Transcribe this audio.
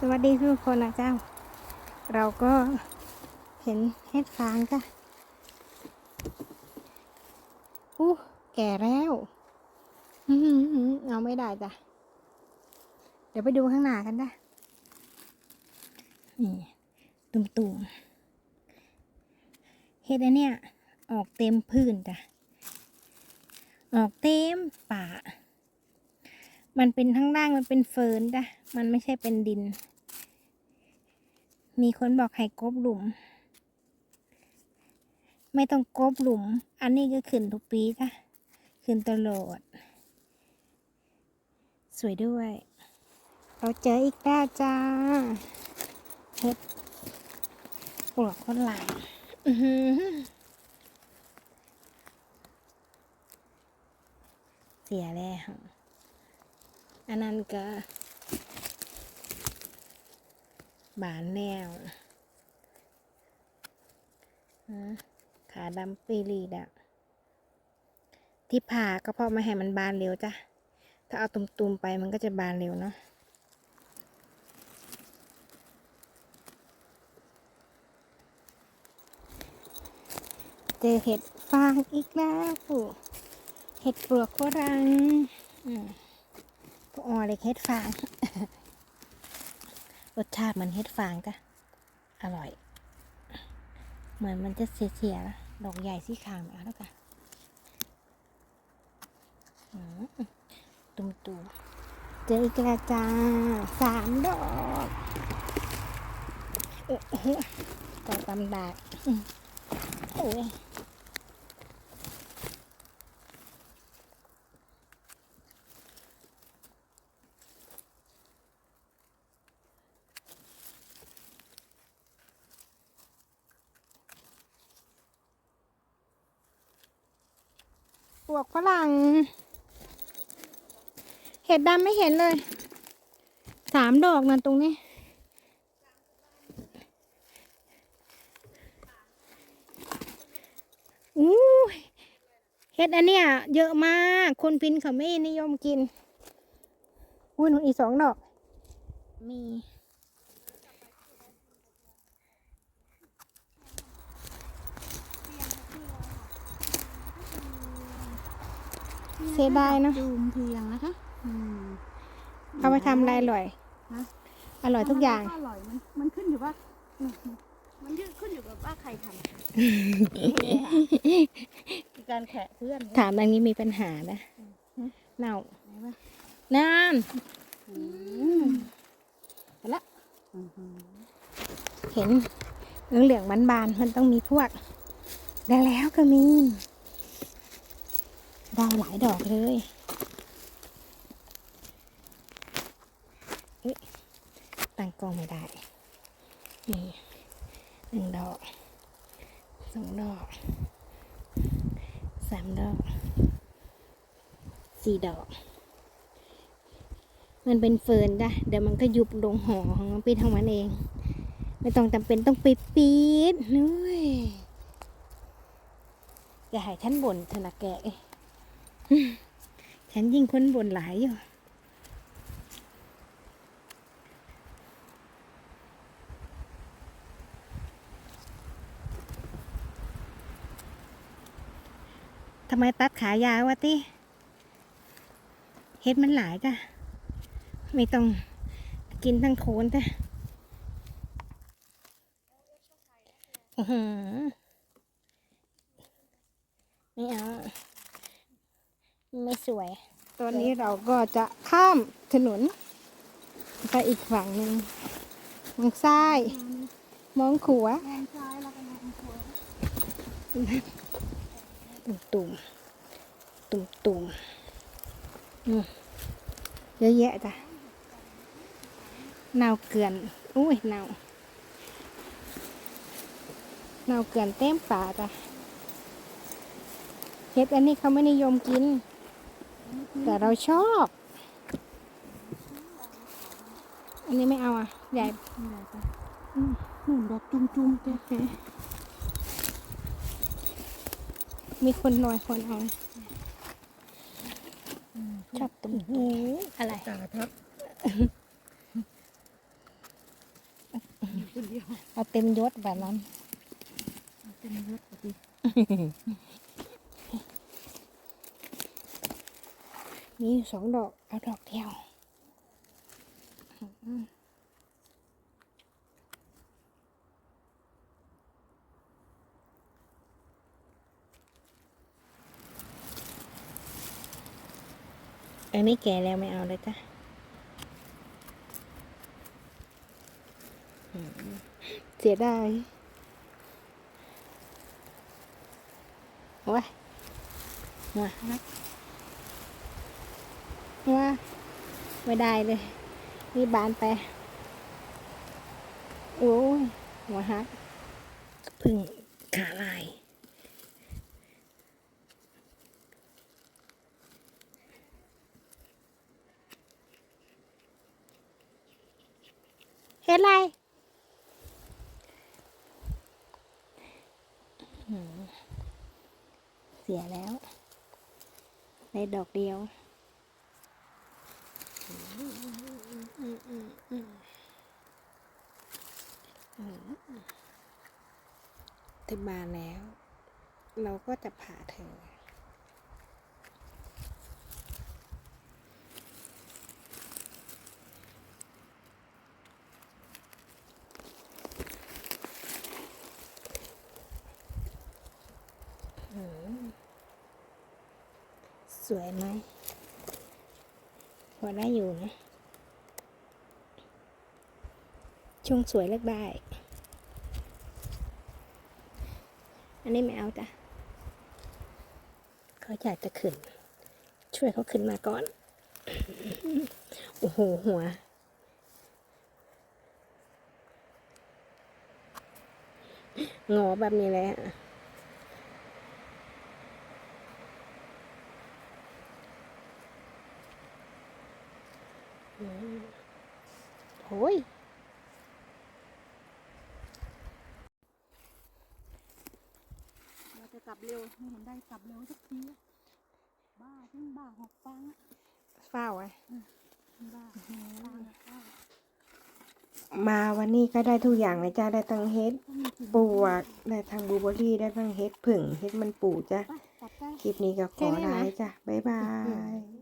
สวัสดีทุกคนนะเจ้า เราก็เห็นเห็ดฟางจ้ะอู้แก่แล้วเอาไม่ได้จ้ะ เดี๋ยวไปดูข้างหน้ากันจ้ะนี่ตุ่มๆเห็ดอันเนี้ยออกเต็มพื้นจ้ะ ออกเต็มป่า มันเป็นทั้างล่างมันเป็นเฟิร์นจ้ะมันไม่ใช่เป็นดิน มีคนบอกให้กบหลุม ไม่ต้องกบหลุม อันนี้ก็ขึ้นทุกปีจ้ะขึ้นตลอด สวยด้วย เราเจออีกแล้วจ้าเห็ดปลวกคนหลายเสียแล้ว อันนั้นก็บานแล้วขาดำปีรีดอะที่ผ่าก็เพราะไม่ให้มันบานเร็วจ้ะ ถ้าเอาตุ่มๆไปมันก็จะบานเร็วเนาะเจอเห็ดฟางอีกแล้วเห็ดปลวกฝรั่งอืม ออเล็กเฮ็ดฟาง รสชาติเหมือนเฮ็ดฟางจ้ะ อร่อย เหมือนมันจะเสียๆนะ ดอกใหญ่ที่คางเอาแล้วกันอืมตุ่มตูเจออีกแล้วจ้าสามดอกโอ้โหตำดากโอ้ย วกฝรั่ง เห็ดดำไม่เห็นเลย สามดอกนั่นตรงนี้ อู้เห็ดอันเนี้ยเยอะมาก คนพินเขาไม่นิยมกิน อุ้ยหนูอีสองดอก มี เสียดายเนอะ จูมเทียงนะคะอืมเอาไปทำอะไรอร่อย ฮะอร่อยทุกอย่าง ทำะไรอร่อยมันมันขึ้นอยู่ว่าอืมมันขึ้นอยู่กับว่าใครทำ มีการแขะเพื่อนถามอันนี้มีปัญหานะเน่าไหนวะนั่นอืมไปละอือหือเห็นเหลืองๆบานๆมันต้องมีพวกได้แล้วก็มี ได้หลายดอกเลยเอ๊ะตั้งกล้องไม่ได้ นี่หนึ่งดอกสองดอกสามดอกสี่ดอก มันเป็นเฟิร์นจ้ะเดี๋ยวมันก็ยุบลงหอของมันป็นของมันเอง ไม่ต้องจำเป็นต้องไปปีดนุ้ยอย่าให้ฉันบ่นเถอนะแก ฉันยิ่งค้นบนหลายอยู่ทำไมตัดขายาววะติเฮ็ดมันหลายจ้ะ ไม่ต้องกินทั้งโคนจ้ะอื้อหือไม่เอา ไม่สวย ตอนนี้เราก็จะข้ามถนน ไปอีกฝั่งหนึ่งมองซ้าย มองขวามองซ้ายแล้วก็มองขวาตุ่มตุ่มตุ่มตุ่มอืมเยอะแยะจ้ะเน่าเกลือนอุ้ยเน่าเน่าเกลือนเต็มป่าจ้ะเห็ดอันนี้เขาไม่นิยมกิน แต่เราชอบ อันนี้ไม่เอาอะ ใหญ่นี่แหละจ้ะอืมหนุ่มดอกจุ่มจุ่มๆเจ๊มีคนน้อยคนเอาอืมชอบตุ่มหูอะไรตาทับคนเดียวเอาเต็มยศแบบนั้นเป็นยศปกติ มีสองดอก เอาดอกเดียวอันนี้แก่แล้วไม่เอาเลยจ้ะเสียดายโอ้ยมานัก ว่าไม่ได้เลยนี่บานไป โอ้ยหัวฮักพึ่งขาลายเห็นอะไรเสียแล้วในดอกเดียว เธอมาแล้ว เราก็จะผ่าเธอ สวยไหม พอได้อยู่นะ ช่วงสวยเลือกได้ อันนี้ไม่เอาจ้ะเขาอยากจะขึ้น ช่วยเขาขึ้นมาก่อน โอ้โห หัว งอแบบนี้เลยอะโอ้ย เราจะกลั บเร็วไม่เห็นได้กลับเร็วสักทีอะบ้าทิ้งบ้าหอกฟังอะเฝ้าไว้บ้าบ้าบ้ามาวันนี้ก็ได้ทุกอย่างเลยจ้าได้ทั้งเฮ็ดปวกได้ทั้งบลูเบอร์รี่ได้ทั้งเฮ็ดผึ่งเฮ็ดมันปูจ้ะไปกลับได้คลิปนี้ก็ขแค่อนี้นะลาจ้ะบ๊ายบาย